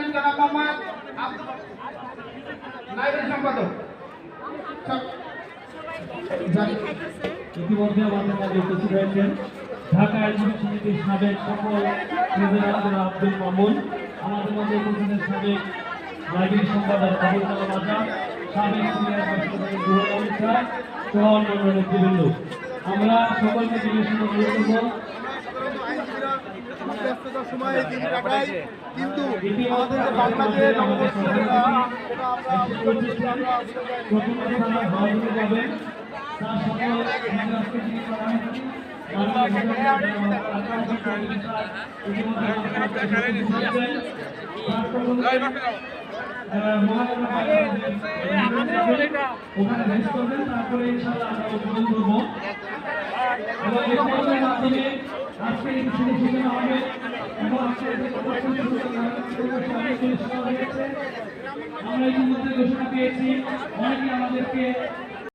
Secretary জনাব মোহাম্মদ সম্পাদক। ইতিমধ্যে আমাদের মাঝে উপস্থিত হয়েছেন ঢাকা আইনজীবী সমিতির সাবেক সকল আব্দুল মামুন, আমাদের মধ্যে উপস্থিত সাবেক লাইব্রেরি সম্পাদক আবুল কালাম সাবেক সিনিয়র আমরা সকলকে জিজ্ঞেস করব ব্যস্ততার সময় দিন কাটাই। কিন্তু আমাদের যে রেস্ট করবেন তারপরে ইনশাআল্লাহ আমরা করব এবং এই পর্বের মাধ্যমে আজকে এই শুরু সূচনা হবে। এবং আমরা ইতিমধ্যে ঘোষণা পেয়েছি অনেকে আমাদেরকে